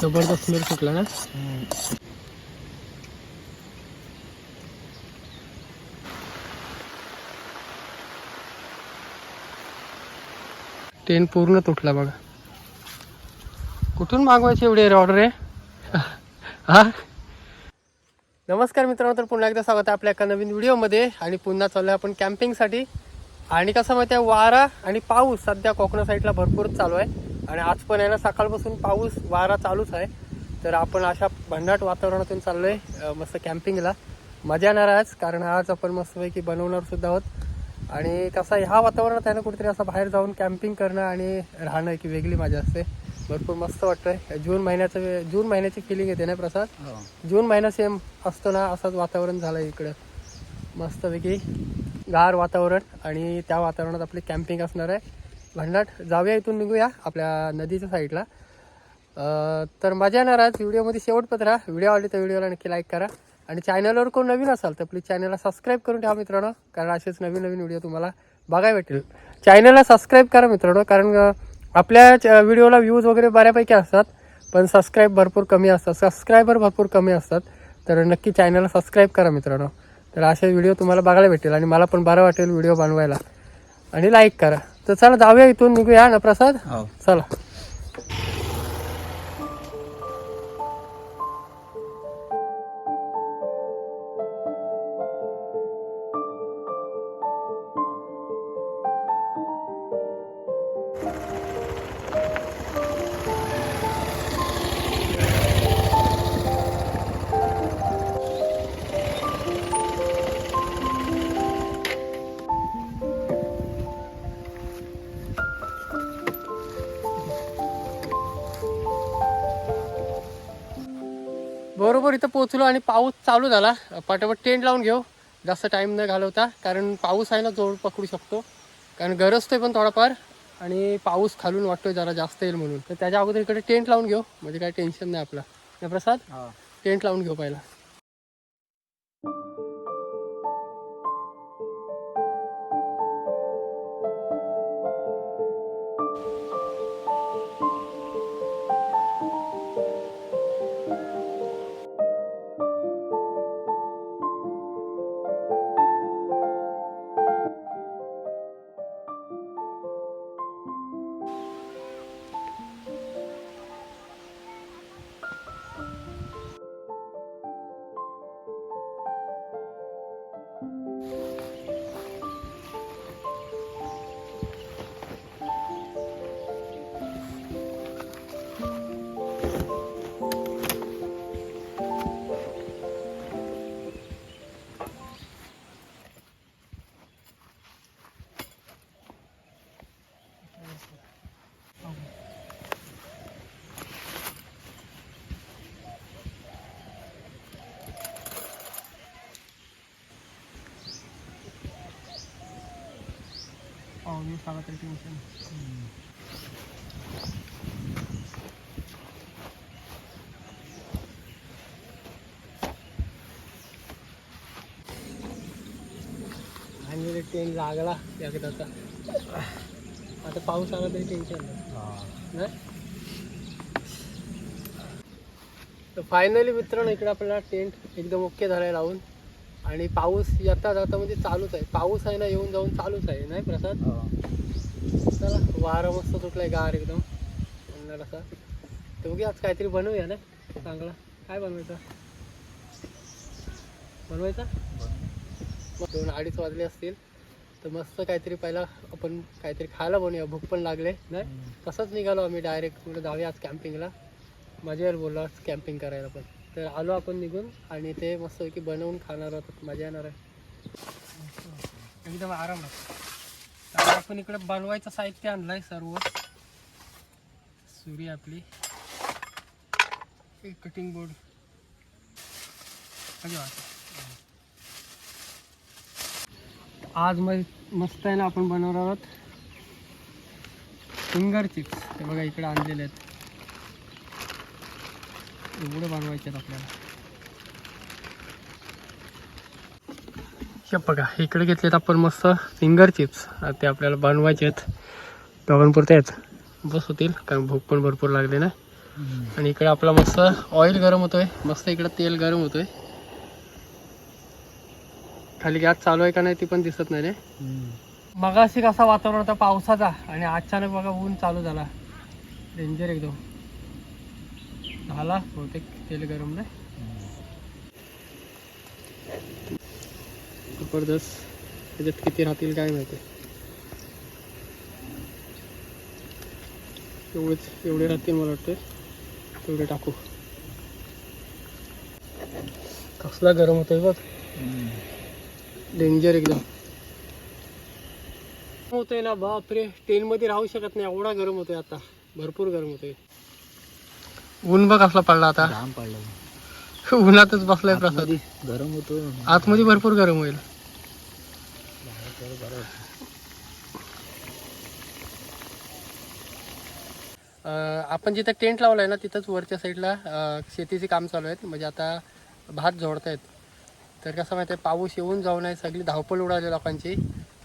जबरदस्त स्मेल सुटला ना? टेन पूर्ण तुटला बघा. कुठून मागवायची एवढी ऑर्डर आहे हा? नमस्कार मित्रांनो तर पुन्हा एकदा स्वागत आहे आपल्या एका नवीन व्हिडिओमध्ये. आणि पुन्हा चालू आहे आपण कॅम्पिंगसाठी आणि कसं माहिती आहे वारा आणि पाऊस सध्या कोकण साईडला भरपूरच चालू आहे. आणि आज पण आहे ना सकाळपासून पाऊस वारा चालूच आहे. तर आपण अशा भन्नाट वातावरणातून चाललो आहे मस्त कॅम्पिंगला मजा येणार आहे आज कारण आज आपण मस्तपैकी बनवणार सुद्धा आहोत. आणि कसं आहे, ह्या वातावरणात आहे ना कुठेतरी असं बाहेर जाऊन कॅम्पिंग करणं आणि राहणं की वेगळी मजा असते. भरपूर मस्त वाटतंय. जून महिन्याचं वे- जून महिन्याची फिलिंग येते ना प्रसाद? जून महिना सेम असतो ना असंच वातावरण झालं इकडं. मस्तपैकी गार वातावरण आणि त्या वातावरणात आपली कॅम्पिंग असणार आहे. भन्नाट जाऊया इथून निघूया आपल्या नदीच्या साईडला. तर मजा येणार आज. व्हिडिओमध्ये शेवटपर्यंत राहा. व्हिडिओ आवडली तर व्हिडिओला नक्की लाईक करा. आणि चॅनलवर कोण नवीन असाल तर प्लीज चॅनलला सबस्क्राईब करून ठेवा मित्रांनो. कारण असेच नवीन नवीन व्हिडिओ तुम्हाला बघायला भेटेल. चॅनलला सबस्क्राईब करा मित्रांनो. कारण आपल्या व्हिडिओला व्ह्यूज वगैरे बऱ्यापैकी असतात. पण सबस्क्राईब भरपूर कमी असतात. सबस्क्रायबर भरपूर कमी असतात. तर नक्की चॅनलला सबस्क्राईब करा मित्रांनो. तर असे व्हिडिओ तुम्हाला बघायला भेटेल. आणि मला पण बरं वाटेल व्हिडिओ बनवायला. आणि लाईक करा. तर चला जाऊया इथून निघूया ना प्रसाद? हो. चला. इथं पोहोचलो आणि पाऊस चालू झाला. पटापट टेंट लावून घेऊ. जास्त टाईम न घालवता कारण पाऊस आहे ना जोर पकडू शकतो. कारण गरजतोय पण थोडाफार. आणि पाऊस खालून वाटतोय जरा जास्त येईल म्हणून. तर त्याच्या अगोदर इकडे टेंट लावून घेऊ. म्हणजे काही टेन्शन नाही आपला. प्रसाद? टेंट लावून घेऊ पहिला. तरी टेन्शन आणि टेन लागला एकदाचा आता पाऊस आला तरी टेन्शन नाही. तर फायनली मित्रांनो इकडे आपल्याला टेंट एकदम ओके झालाय लावून. आणि पाऊस येता जाता म्हणजे चालूच आहे. पाऊस आहे ना येऊन जाऊन चालूच आहे नाही प्रसाद? चला वारा मस्त सुटलाय गार एकदम. म्हणणार असा तर बघूया आज काहीतरी बनवूया ना? चांगला. काय बनवायचं? बनवायचा? मग दोन अडीच वाजले असतील. तर मस्त काहीतरी पहिला आपण काहीतरी खायला बनवूया. भूक पण लागले नाही? तसंच निघालो आम्ही डायरेक्ट कुठे जाऊया आज कॅम्पिंगला मजा येईल बोललो आज कॅम्पिंग करायला पण. तर आलो आपण निघून आणि ते मस्तपैकी बनवून खाणार आहोत मजा येणार आहे. एकदम आराम तर आपण इकडे बनवायचं साहित्य आणलंय सर्व. सुरी आपली. एक कटिंग बोर्ड आज मग मस्त आहे ना आपण बनवणार आहोत. Finger chips. ते बघा इकडे आणलेले आहेत. एवढे बनवायचे आहेत आपल्याला. हे बघा इकडे घेतलेत आपण मस्त फिंगर चिप्स. ते आपल्याला बनवायचे आहेत. दोघांपुरते आहेत. बस होतील कारण भूक पण भरपूर लागली ना. आणि इकडे आपला मस्त ऑइल गरम होतोय. मस्त इकडे तेल गरम होतोय. खाली गॅस चालू आहे का नाही ती पण दिसत नाही रे. मगाशी कसा वातावरण होता पावसाचा आणि अचानक बघा ऊन चालू झाला. डेंजर एकदम. झाला बहुतेक तेल गरम नाही. जबरदस्त. त्याच्यात किती राहतील काय माहिती. एवढेच एवढे राहतील मला वाटतं तेवढे टाकू. कसला गरम होतोय बघ. डेंजर एकदम. होतंय ना बापरे. टेन मध्ये राहू शकत नाही. एवढा गरम होतोय आता. भरपूर गरम होतोय. ऊन बघ कसला पडला आता. घाम पडला उन्हातच बसलाय प्रसाद. गरम होतो आतमध्ये भरपूर गरम होईल. अं, आपण जिथं टेंट लावलाय ना तिथंच वरच्या साईडला अं, शेतीचे काम चालू आहेत. म्हणजे आता भात जोडतायत तर कसं माहिती आहे पाऊस येऊन जाऊ नये सगळी धावपळ उडाली लोकांची.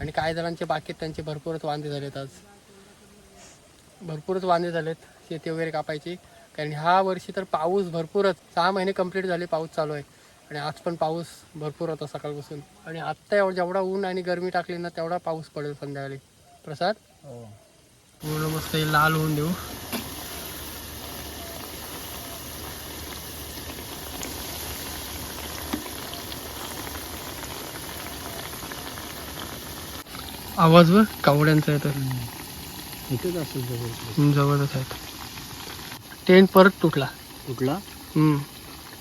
आणि काही जणांचे बाकीत त्यांचे भरपूरच वांदे झालेत आज. भरपूरच वांदे झालेत शेती वगैरे कापायची. कारण ह्या वर्षी तर पाऊस भरपूरच. सहा महिने कंप्लीट झाले पाऊस चालू आहे. आणि आज पण पाऊस भरपूर होता सकाळपासून. आणि आत्ता एवढा जेवढा ऊन आणि गरमी टाकली ना तेवढा पाऊस पडेल संध्याकाळी. प्रसाद? पूर्ण मस्त हे लाल होऊन देऊ. आवाज व कावड्यांचा येतो जवळच आहेत. टेंट परत तुटला. कुठला हम्म.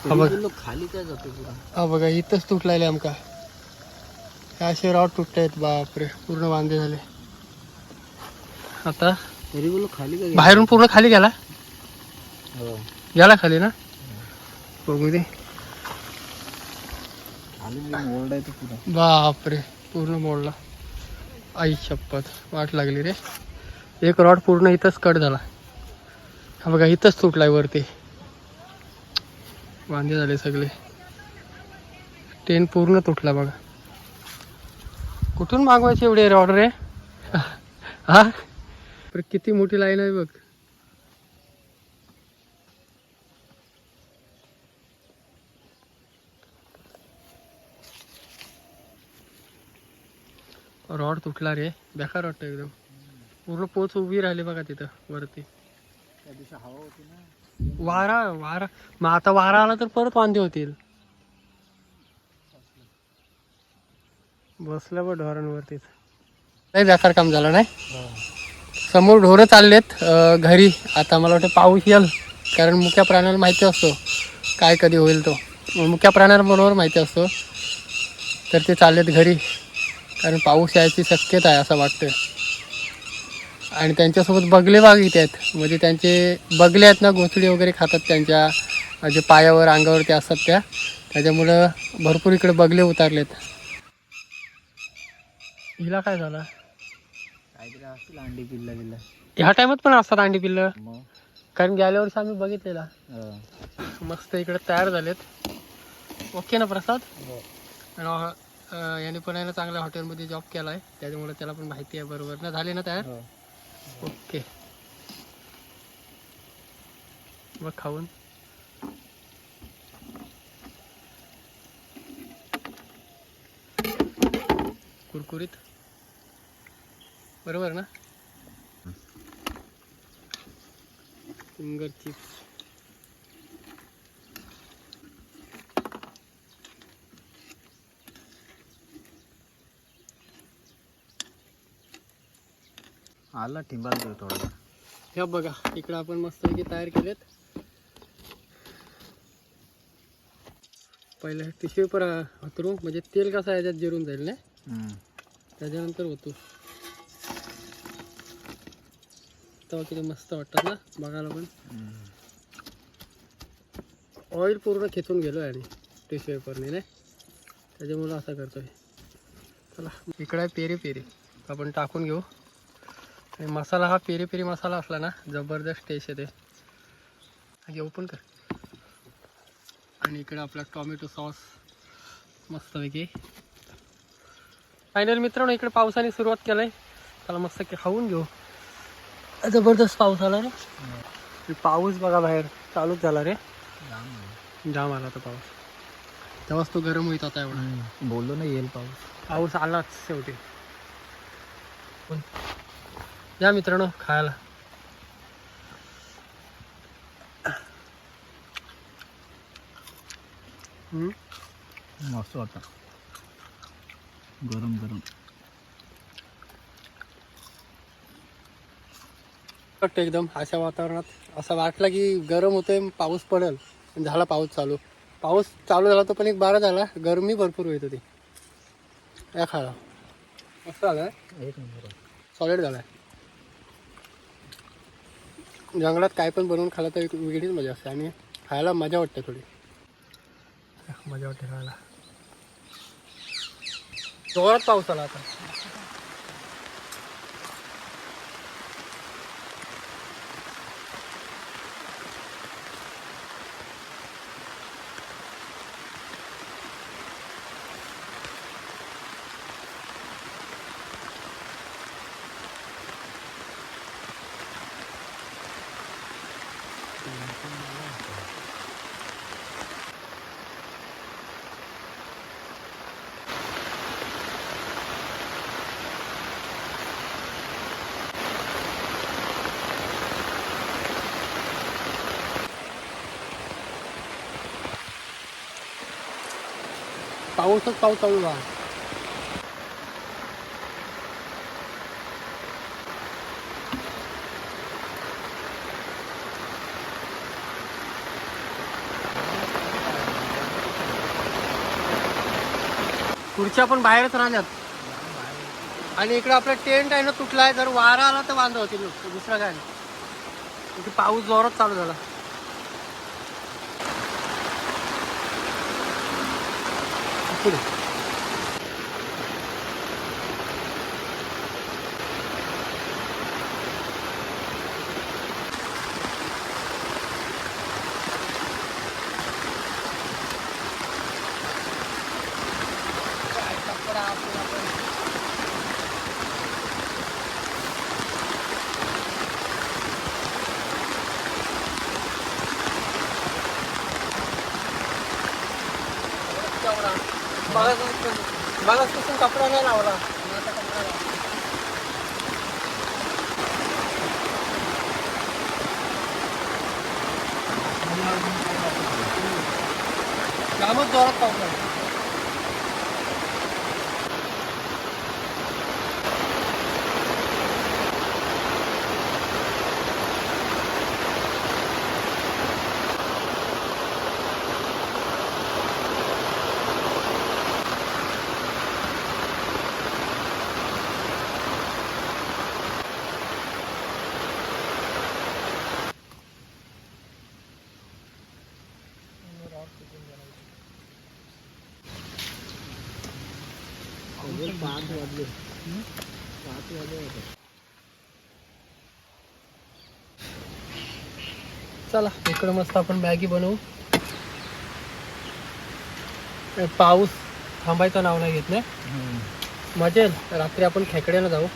हा बघ. खाली काय जातो पुरा हा बघा इथंच तुटलाय आमका. हे असे रॉड तुटतायत बापरे. पूर्ण वांदे झाले. आता? तरी खाली काय बाहेरून पूर्ण खाली गेला? हो. गेला खाली ना? बघू दे. खाली मोल्ड आहे तो पुरा बापरे. पूर्ण मोडला. आई शपथ. वाट लागली रे. एक रॉड पूर्ण इथंच कट झाला. हा बघा इथंच तुटलाय वरती. वांदे झाले सगळे. टेन पूर्ण तुटला बघा. कुठून मागवायची एवढी ऑर्डर रे हा? पण किती मोठी लाईन आहे बघ. रॉड तुटला रे. बेकार वाटतं एकदम. पूर्ण पोच उभी राहिली बघा तिथं वरती. त्या दिवशी हवा होती ना. वारा वारा. मग आता वारा आला तर परत वांदे होतील. बसलं बघ ढोरांवरतीच नाही बेकार काम झालं नाही? समोर ढोरं चाललेत घरी. आता मला वाटतं पाऊस येईल कारण मुक्या प्राण्याला माहिती असतो काय कधी होईल तो. मुक्या प्राण्यांबरोबर माहिती असतो. तर ते चाललेत घरी कारण पाऊस यायची शक्यता आहे असं वाटतं आणि त्यांच्यासोबत बगले बाग इथे आहेत. म्हणजे त्यांचे बगले आहेत ना गोचडी वगैरे खातात त्यांच्या जे पायावर अंगावर ते असतात त्या. त्याच्यामुळं भरपूर इकडे बगले उतारलेत. हिला काय झालं? अंडी पिल्ला बिल्ला. ह्या टायमात पण असतात अंडी पिल्लं. कारण गेल्या वर्षी आम्ही बघितलेला. हो. मस्त इकडे तयार झालेत. ओके ना प्रसाद? हो. आणि याने पण आहे ना चांगल्या हॉटेलमध्ये जॉब केला आहे त्याच्यामुळे त्याला पण माहिती आहे बरोबर. ना झाले ना तयार? हो. ओके. मग खाऊन? कुरकुरीत? बरोबर ना? Finger chips. आला ठिंबाल थोडा. ह्या बघा इकडे आपण मस्त तयार केलेत. पहिले टिश्यू पेपर हातरू म्हणजे तेल कसं याच्यात जिरून जाईल ना. त्याच्यानंतर होतो तेव्हा किती मस्त वाटतात ना बघायला पण. ऑइल पूर्ण खेचून गेलो आणि टिश्यू पेपरने नाही? त्याच्यामुळं असं करतोय. चला. इकडे आहे पेरी पेरी आपण टाकून घेऊ. मसाला हा पेरी पेरी मसाला असला ना जबरदस्त टेस्ट येते. हा पण कर. आणि इकडे आपला टॉमॅटो सॉस मस्तपैकी. फायनल मित्रांनो इकडे पावसाने सुरुवात केलंय. त्याला मस्त की खाऊन घेऊ. जबरदस्त पाऊस आला रे पाऊस बघा बाहेर चालूच झाला रे. जाम आहे. जाम आला तो पाऊस. तेव्हाच तो गरम होईत आता एवढा. बोललो ना येईल पाऊस. पाऊस आलाच शेवटी. या मित्रांनो खायला. मस्त वाटतं. गरम गरम. वाटतं एकदम अशा वातावरणात. असं वाटलं की गरम होतंय पाऊस पडेल. झाला पाऊस चालू. पाऊस चालू झाला तो पण एक बारा झाला. गरमी भरपूर होत होती या खायला. मस्त झालं. एक नंबर. सॉलिड झालाय. जंगलात काय पण बनवून खाल्लं तर एक वेगळीच मजा असते आणि खायला मजा वाटते थोडी. मजा वाटते खायला. जोरात पाऊस आला आता. पाऊसच पाऊस चालू झाला. खुर्च्या पण बाहेरच राहण्यात आणि इकडे आपला टेंट आहे ना तुटलाय जर वारा आला तर वांदा होतील दुसरा काय नाही. इथे पाऊस जोरात चालू झाला. 不能。कपडा नाही लावला आता कपडा लावला. जामच जोरात पाऊस आहे. वाजले वाजले होते चला इकडं मस्त आपण मॅगी बनवू. पाऊस थांबायचं नाव नाही घेत नाही मजा येईल. रात्री आपण खेकड्याला जाऊ.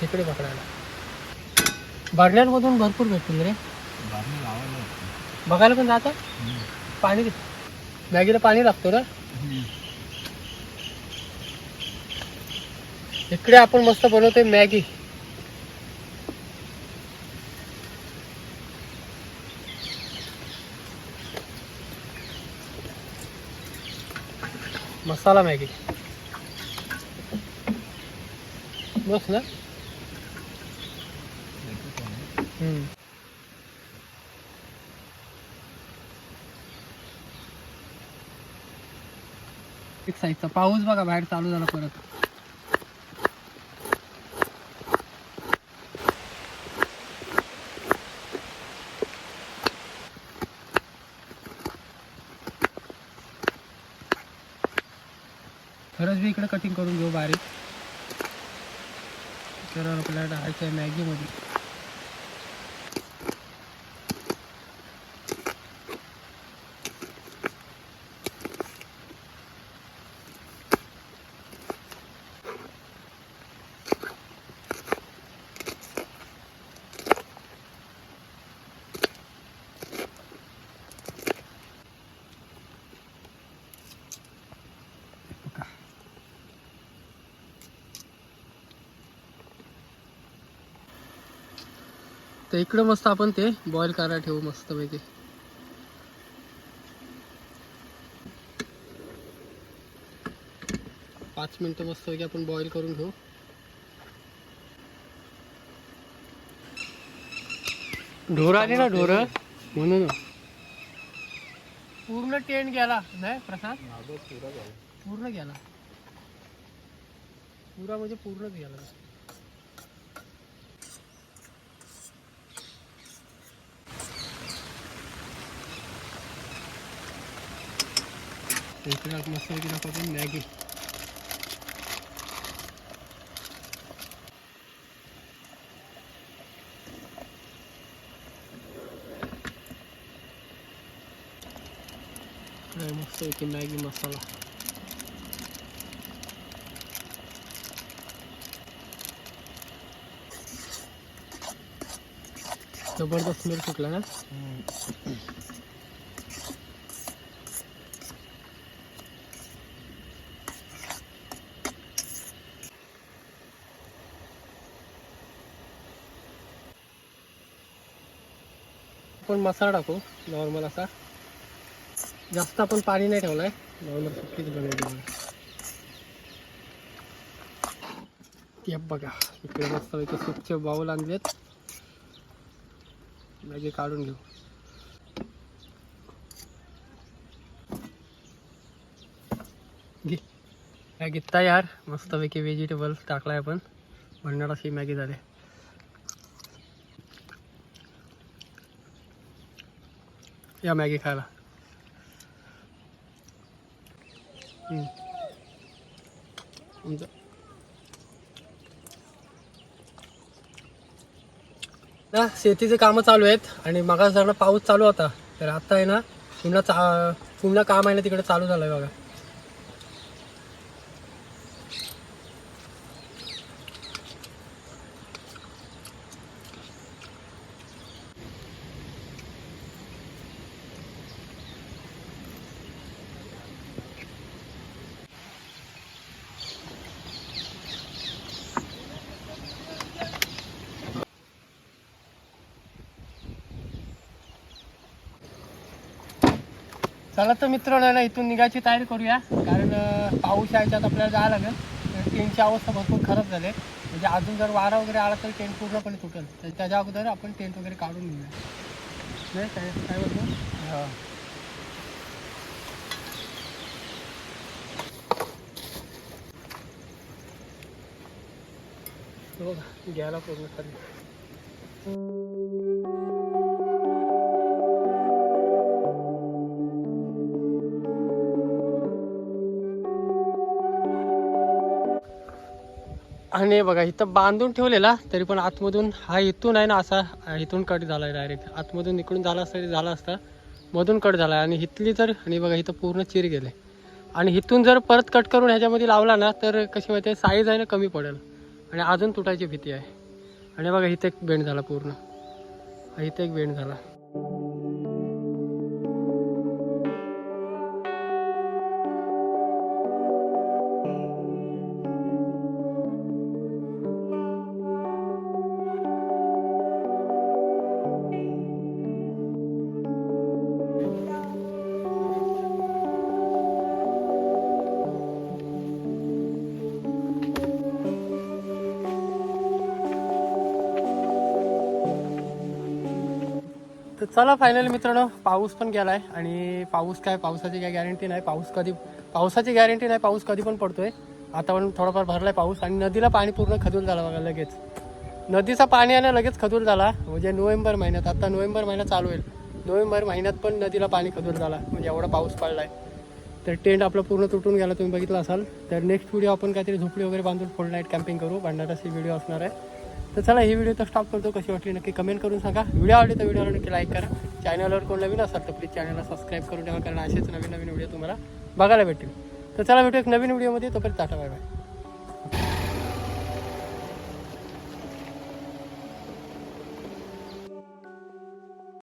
खेकडे पकडायला. बर्ड्यांमधून भरपूर भेटतील रे. बघायला पण जातं. पाणी मॅगीला पाणी लागतो ना? इकडे आपण मस्त बनवतोय मॅगी. मसाला मॅगी. बस ना? हम्म. एक साईजचा पाऊस बघा बाहेर चालू झाला परत. कटिंग करून घेऊ बारीक. तर आपल्याला टाकायचं आहे मॅगीमध्ये तर इकडं मस्त आपण ते बॉईल करायला ठेवू मस्त पैकी पाच मिनिटं मस्त पैकी आपण बॉईल करून घेऊ. ढोर आले ना ढोर? म्हणून. पूर्ण टेंट गेला नाही प्रसाद? पूर्ण गेला. पुरा म्हणजे पूर्णच गेला. इकडे आपण मस्त पैकी टाकू आपण मॅगी इकडे मस्त पैकी मॅगी मसाला जबरदस्त स्मेल सुटला ना आपण मसाला टाकू नॉर्मल असा. जास्त आपण पाणी नाही ठेवलाय नॉर्मल सुकीच बनवली ते बघा, इकडे मस्त पैकी सूपचे बाऊल आणलेत. मॅगी काढून घेऊ. घे. मॅगी तयार मस्तपैकी व्हेजिटेबल टाकलाय आपण. अशी मॅगी झाली. या मॅगी खायला. आमचं. ना शेतीचे कामं चालू आहेत आणि मागास पाऊस चालू होता. तर आता आहे ना पुन्हा चा पुन्हा काम आहे ना तिकडे चालू झालं आहे बघा. चला तर मित्रांनो ना इथून निघायची तयारी करूया. कारण पाऊस यायच्यात आपल्याला जायला लागेल. तर टेंटची अवस्था भरपूर खराब झाली आहे. म्हणजे अजून जर वारा वगैरे आला तर टेंट पूर्णपणे तुटेल. तर त्याच्या अगोदर आपण टेंट वगैरे काढून घेऊया. नाही काय काय बोलतो? हां. बघा घ्यायला पूर्ण आणि बघा इथं बांधून ठेवलेला तरी पण आतमधून हा इथून आहे ना असा इथून कट झाला आहे डायरेक्ट आतमधून इकडून झाला असता तरी झाला असता मधून कट झाला आहे आणि इथली तर आणि बघा इथं पूर्ण चिर गेले. आणि इथून जर परत कट करून ह्याच्यामध्ये लावला ना तर कशी माहिती आहे साईज आहे ना कमी पडेल. आणि अजून तुटायची भीती आहे. आणि बघा इथे एक बेंड झाला पूर्ण. हा इथे एक बेंड झाला. चला फायनली मित्रांनो पाऊस पण गेलाय. आणि पाऊस काय पावसाची काय गॅरंटी नाही. पाऊस कधी पावसाची गॅरंटी नाही पाऊस कधी पण पडतोय. आता पण भरला भरलाय पाऊस आणि नदीला पाणी पूर्ण खदून झाला बघा लगेच. नदीचा पाणी आणि लगेच खदून झाला. म्हणजे नोव्हेंबर महिन्यात आता नोव्हेंबर महिना चालू होईल. नोव्हेंबर महिन्यात पण नदीला पाणी खदून झाला. म्हणजे एवढा पाऊस पडलाय. तर टेंट आपलं पूर्ण तुटून गेला तुम्ही बघितलं असाल. तर नेक्स्ट व्हिडिओ आपण काहीतरी झोपडी वगैरे बांधून फुल नाईट कॅम्पिंग करू. भंडाराची व्हिडिओ असणार आहे. तर चला ही व्हिडिओ तर स्टॉप करतो. कशी वाटली नक्की कमेंट करून सांगा. व्हिडिओ आवडली तर व्हिडिओला नक्की लाईक करा. चॅनलवर कोण नवीन असाल तर प्लीज चॅनलला सबस्क्राईब करून ठेवा कारण असेच नवीन नवीन व्हिडिओ तुम्हाला बघायला भेटेल तर चला भेटू एक नवीन व्हिडिओमध्ये तोपर्यंत टाटा बाय बाय